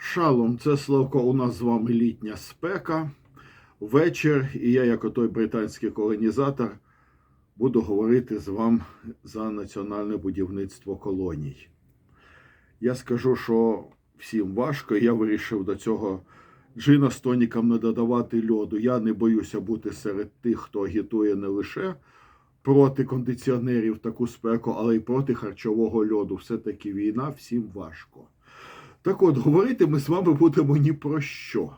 Шалом, це Славко, у нас з вами літня спека. Вечір, і я, як отой британський колонізатор, буду говорити з вами за національне будівництво колоній. Я скажу, що всім важко, я вирішив до цього джина з тоніком не додавати льоду. Я не боюся бути серед тих, хто агітує не лише проти кондиціонерів таку спеку, але й проти харчового льоду. Все-таки війна, всім важко. Так от, говорити ми з вами будемо ні про що.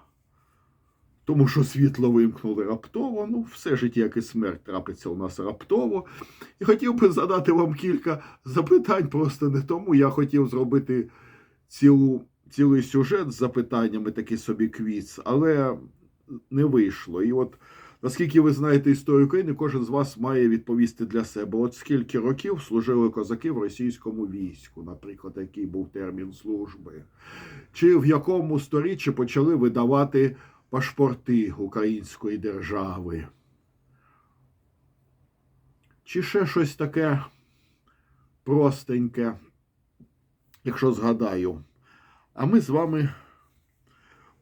Тому що світло вимкнули раптово, ну, все життя, як і смерть трапиться у нас раптово. І хотів би задати вам кілька запитань, просто не тому. Я хотів зробити цілу, цілий сюжет з запитаннями, такий собі квіз, але не вийшло. І от наскільки ви знаєте історію України, кожен з вас має відповісти для себе. От скільки років служили козаки в російському війську, наприклад, який був термін служби, чи в якому сторіччі почали видавати пашпорти української держави. Чи ще щось таке простеньке, якщо згадаю. А ми з вами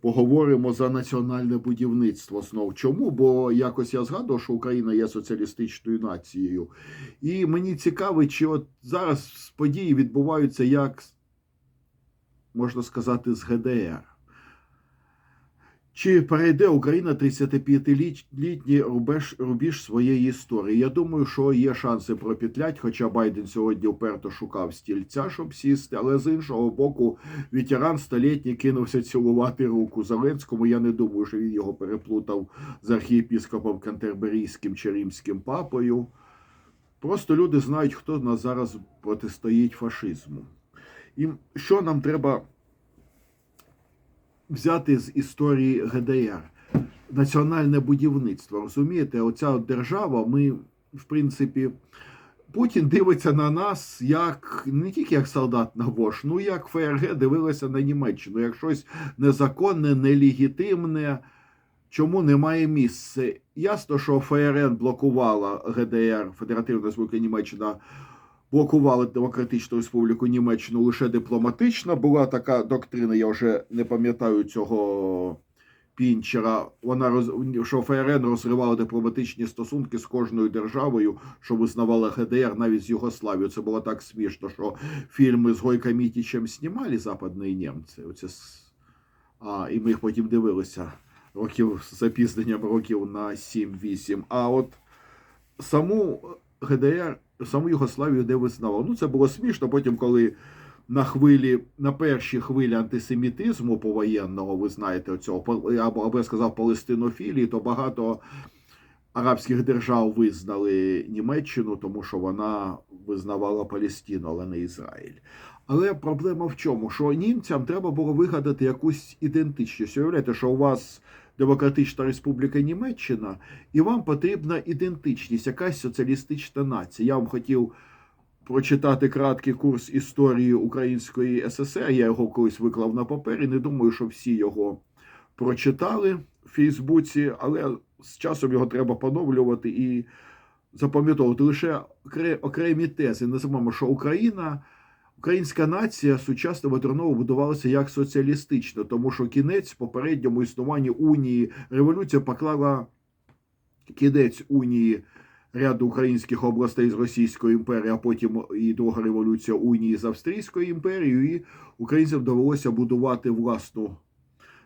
поговоримо за національне будівництво знов. Чому? Бо якось я згадував, що Україна є соціалістичною нацією. І мені цікаво, чи от зараз події відбуваються як, можна сказати, з ГДР. Чи перейде Україна 35-літній рубеж, рубіж своєї історії? Я думаю, що є шанси пропетлять, хоча Байден сьогодні вперто шукав стільця, щоб сісти, але з іншого боку, ветеран столітній кинувся цілувати руку Зеленському. Я не думаю, що він його переплутав з архієпіскопом Кантерберійським чи римським папою. Просто люди знають, хто нас зараз протистоїть фашизму. І що нам треба взяти з історії ГДР. Національне будівництво. Розумієте, оця держава, ми, в принципі, Путін дивиться на нас як не тільки як солдат на вож, ну як ФРГ дивилася на Німеччину, як щось незаконне, нелегітимне. Чому немає місця? Ясно, що ФРН блокувала ГДР, Федеративна Республіка Німеччина блокували Демократичну Республіку Німеччину лише дипломатично. Була така доктрина, я вже не пам'ятаю цього Пінчера. Вона роз... що ФРН розривала дипломатичні стосунки з кожною державою, що визнавала ГДР навіть з Югославією. Це було так смішно, що фільми з Гойка Мітічем знімали западні німці. Оце... А, і ми їх потім дивилися років з запізненням років на 7-8. А от саму ГДР саму Югославію де визнавав. Ну це було смішно. Потім, коли на хвилі, на першій хвилі антисемітизму повоєнного, ви знаєте, цього або, або я сказав палестинофілії, то багато арабських держав визнали Німеччину, тому що вона визнавала Палестину, але не Ізраїль. Але проблема в чому? Що німцям треба було вигадати якусь ідентичність. Уявляєте, що у вас Демократична Республіка Німеччина, і вам потрібна ідентичність, якась соціалістична нація. Я вам хотів прочитати краткий курс історії Української ССР. Я його колись виклав на папері. Не думаю, що всі його прочитали в Фейсбуці, але з часом його треба поновлювати і запам'ятовувати лише окремі тези. Називаємо, що Україна. Українська нація сучасно модерново будувалася як соціалістична, тому що кінець попередньому існуванню унії революція поклала кінець унії ряду українських областей з Російської імперії, а потім і друга революція унії з Австрійською імперією. І українцям довелося будувати власну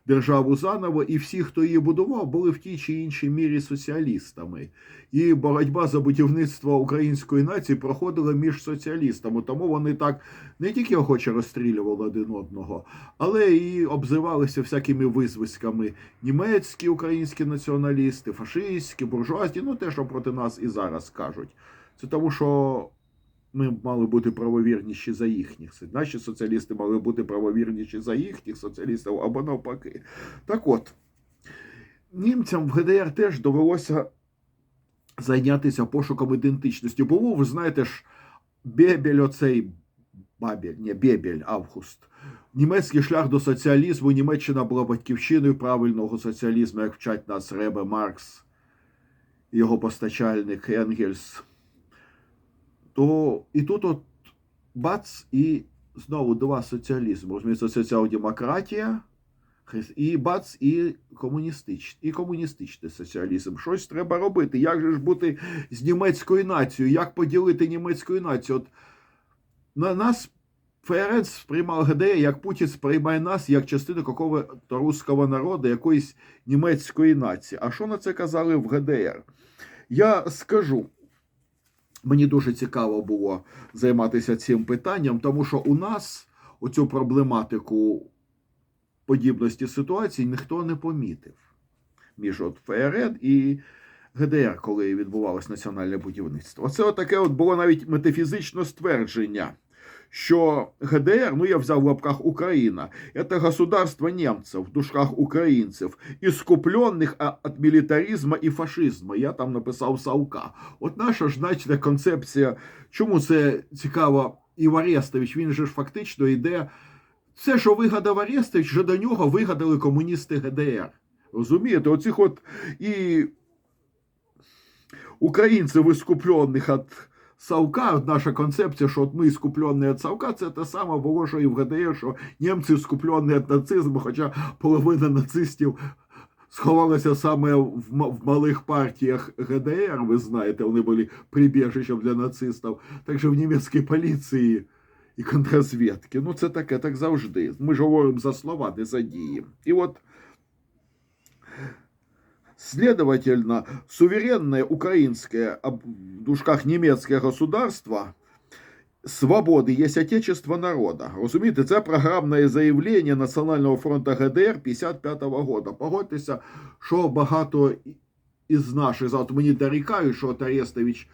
державу заново, і всі, хто її будував, були в тій чи іншій мірі соціалістами. І боротьба за будівництво української нації проходила між соціалістами. Тому вони так не тільки охоче розстрілювали один одного, але і обзивалися всякими визвиськами німецькі українські націоналісти, фашистські, буржуазні, ну те, що проти нас і зараз кажуть. Це тому, що. Ми мали бути правовірніші за їхніх. Наші соціалісти мали бути правовірніші за їхніх соціалістів або навпаки. Так от, німцям в ГДР теж довелося зайнятися пошуком ідентичності. Бо ви знаєте ж, Бебель, оцей Бабель, не Бебель, Август. Німецький шлях до соціалізму. Німеччина була батьківщиною правильного соціалізму, як вчать нас Ребе Маркс, його постачальник Енгельс то і тут от бац, і знову два соціалізми. Розуміється, соціал-демократія і бац, і комуністичний, і комуністичний соціалізм. Щось треба робити. Як же ж бути з німецькою нацією? Як поділити німецьку націю? От на нас ФРН сприймав ГДР, як Путін сприймає нас як частину какого-то руського народу, якоїсь німецької нації. А що на це казали в ГДР? Я скажу. Мені дуже цікаво було займатися цим питанням, тому що у нас оцю проблематику подібності ситуацій ніхто не помітив між от ФРН і ГДР, коли відбувалось національне будівництво. Оце таке от було навіть метафізичне ствердження, що ГДР, ну я взяв в лапках Україна, это государство немцев, в душках українців, іскуплених від мілітаризму і фашизму. Я там написав Савка. От наша ж значна концепція, чому це цікаво, Ів Арестович, він же ж фактично йде. Це, що вигадав Арестович, вже до нього вигадали комуністи ГДР. Розумієте, оцих от і українців іскуплених від Савка, наша концепція, що от ми скуплені від Савка, це те саме було, що і в ГДР, що німці скуплені від нацизму, хоча половина нацистів сховалася саме в, в малих партіях ГДР, ви знаєте, вони були прибіжищем для нацистів. Так що в німецькій поліції і контррозвідки. Ну, це таке, так завжди. Ми ж говоримо за слова, не за дії. І от Следовательно, суверенное украинское, в дужках немецкое государство свободи є отечество народа. Розумієте, це програмне заявлення Національного фронту ГДР 55-го года. Погодьтеся, що багато із наших завтра мені дорікають, що Арестович,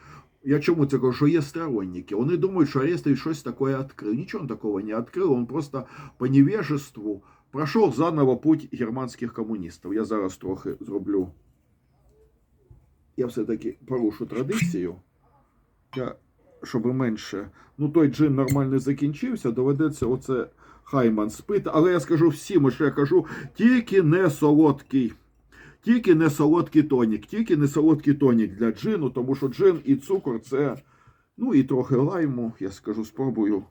я чому це кажу, що є сторонники. Вони думають, що Арестович щось таке відкрив. Нічого такого не відкрив, він просто по невежеству пройшов заново путь германських комуністів. Я зараз трохи зроблю. Я все-таки порушу традицію. Я, щоб менше. Ну, той джин нормально закінчився, доведеться оце Хайман спити. Але я скажу всім, що я кажу, тільки не солодкий. Тільки не солодкий тонік, тільки не солодкий тонік для джину, тому що джин і цукор це, ну і трохи лайму, я скажу, спробую.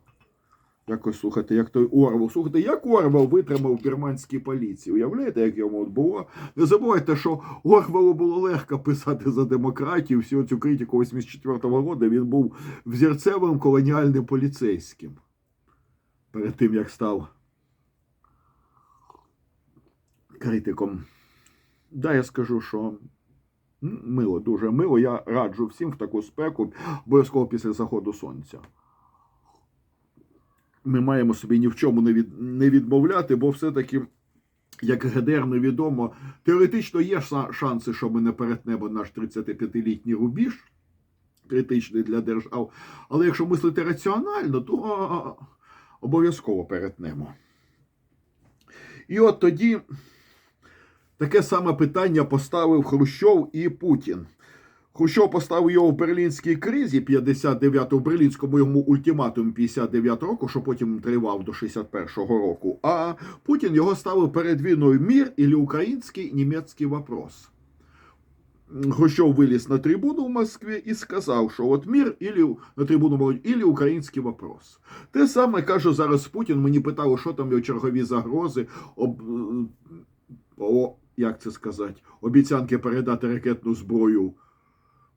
Якось слухайте, як той Орвел. Слухайте, як Орвел витримав бірманській поліції. Уявляєте, як йому от було? Не забувайте, що Орвелу було легко писати за демократію. Всю цю критику 84-го року він був взірцевим колоніальним поліцейським. Перед тим, як став критиком. Да, я скажу, що мило, дуже мило. Я раджу всім в таку спеку, обов'язково після заходу сонця ми маємо собі ні в чому не, від, не відмовляти, бо все-таки, як ГДР невідомо, теоретично є шанси, що ми не перетнемо наш 35-літній рубіж, критичний для держав. Але якщо мислити раціонально, то обов'язково перетнемо. І от тоді таке саме питання поставив Хрущов і Путін. Хрущов поставив його в берлінській кризі 59-го, в берлінському йому ультиматумі 59 року, що потім тривав до 61-го року. А Путін його ставив перед війною мір і український німецький вопрос. Хрущов виліз на трибуну в Москві і сказав, що от мір ілі на трибуну ілі український вопрос. Те саме каже зараз Путін. Мені питали, що там його чергові загрози, об, о, як це сказати, обіцянки передати ракетну зброю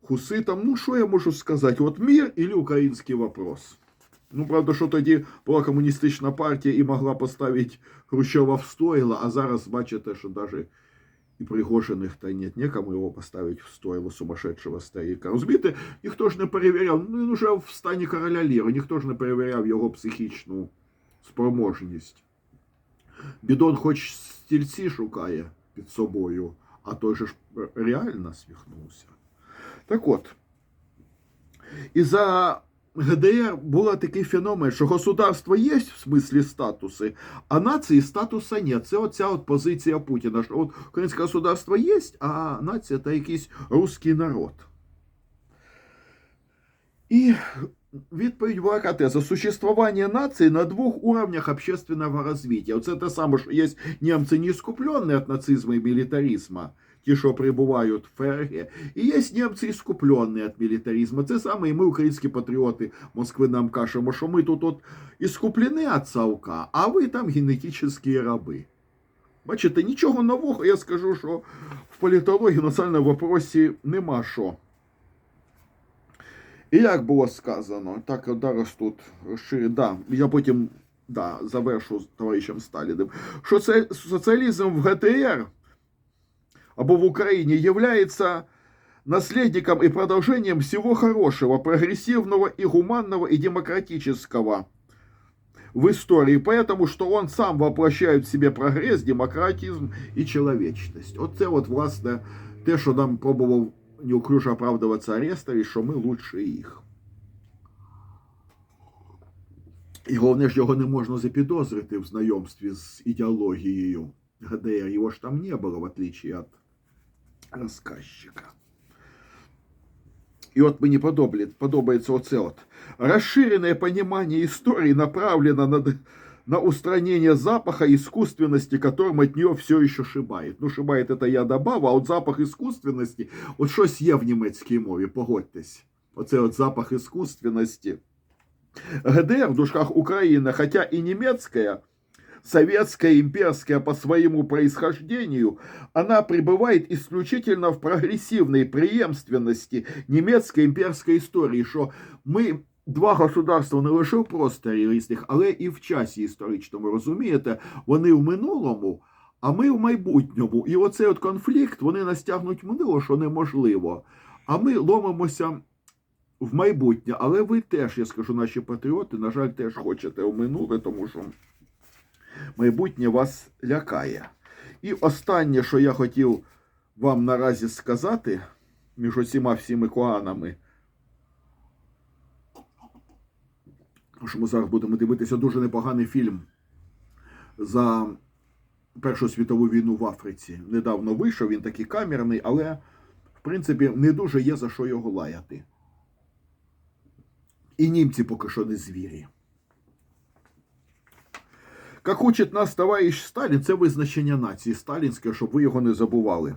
хуситам. Ну, що я можу сказати? От мір ілі український вопрос. Ну, правда, що тоді була комуністична партія і могла поставити Хрущова в стойло, а зараз бачите, що навіть і Пригожиних та нет, некому його поставити в стойло сумасшедшего старика. Розумієте, ніхто ж не перевіряв, ну він уже в стані короля Ліри, ніхто ж не перевіряв його психічну спроможність. Бідон хоч стільці шукає під собою, а той же ж реально свіхнувся. Так от, і за ГДР був такий феномен, що государство є в смислі статуси, а нації статуса нет. Це оця от позиція Путіна, що от українське государство є, а нація це якийсь русський народ. І відповідь яка теза. Существование нации на двух уровнях общественного развития. Оце те саме, що є німці не скуплені від нацизму і мілітаризму, ті, що прибувають в ФРГ, і є німці іскуплені від мілітаризму. Це саме і ми, українські патріоти Москви, нам кажемо, що ми тут от іскуплені від Савка, а ви там генетичні раби. Бачите, нічого нового, я скажу, що в політології національному вопросі нема що. І як було сказано, так зараз тут розширю, да, я потім да, завершу з товаришем Сталіним, що це соціалізм в ГТР або в Україні является наследником и продолжением всего хорошего, прогрессивного и гуманного и демократического в истории, поэтому что он сам воплощает в себе прогресс, демократизм і человечність. Оце от, власне, те, що нам пробував неуклюже оправдуватися Арестович, що ми лучше їх. І головне ж його не можна запідозрити в знайомстві з ідеологією ГДР. Його ж там не було, в отличие від розказчика. І от мені подобає, подобається оце от. Розширене понимание історії направлено на, на устранение запаха искусственности, которым от нее все еще шибает. Ну, шибает это я добавив, а от запах искусственности, от щось є в німецькій мові, погодьтесь. Оце от запах искусственности. ГДР в душках Украины, хотя и немецкая, советская, имперская по своему происхождению, она пребывает исключительно в прогрессивной преемственности немецкой имперской истории, що ми два государства не лише в просторі але і в часі історичному, розумієте, вони в минулому, а ми в майбутньому. І оцей от конфлікт, вони нас тягнуть в минуле, що неможливо. А ми ломимося в майбутнє. Але ви теж, я скажу, наші патріоти, на жаль, теж хочете в минуле, тому що майбутнє вас лякає. І останнє, що я хотів вам наразі сказати між усіма всіми коанами, що ми зараз будемо дивитися дуже непоганий фільм за Першу світову війну в Африці. Недавно вийшов, він такий камерний, але, в принципі, не дуже є за що його лаяти. І німці поки що не звірі. Як учить нас товариш Сталін, це визначення нації сталінське, щоб ви його не забували.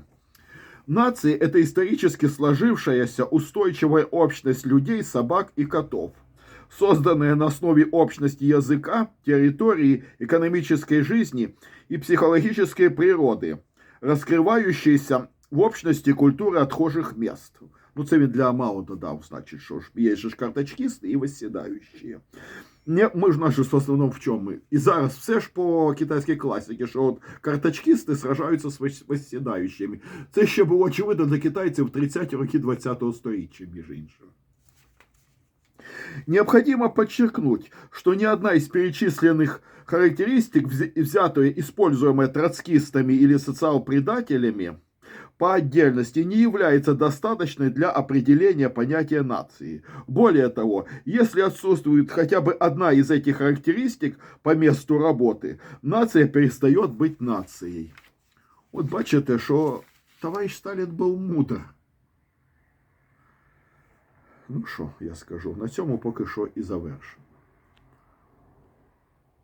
Нации – это исторически сложившаяся устойчивая общность людей, собак и котов, созданная на основе общности языка, территории, экономической жизни и психологической природы, раскрывающаяся в общности культуры отхожих мест. Ну, це він для Мао додав, значить, що ж, є ж карточкісти і висідаючі. Не, ми ж наші в основному в чому? І зараз все ж по китайській класиці, що от карточкісти сражаються з вис- висідаючими. Це ще було очевидно для китайців в 30-ті роки 20-го століття, між іншим. Необходимо подчеркнуть, что ни одна из перечисленных характеристик, вз- взятая, используемая троцкистами или социал-предателями, по отдельности не является достаточной для определения понятия нации. Более того, если отсутствует хотя бы одна из этих характеристик по месту работы, нация перестает быть нацией. От бачите, що товариш Сталін був мудр. Ну що я скажу, на цьому поки що і завершу.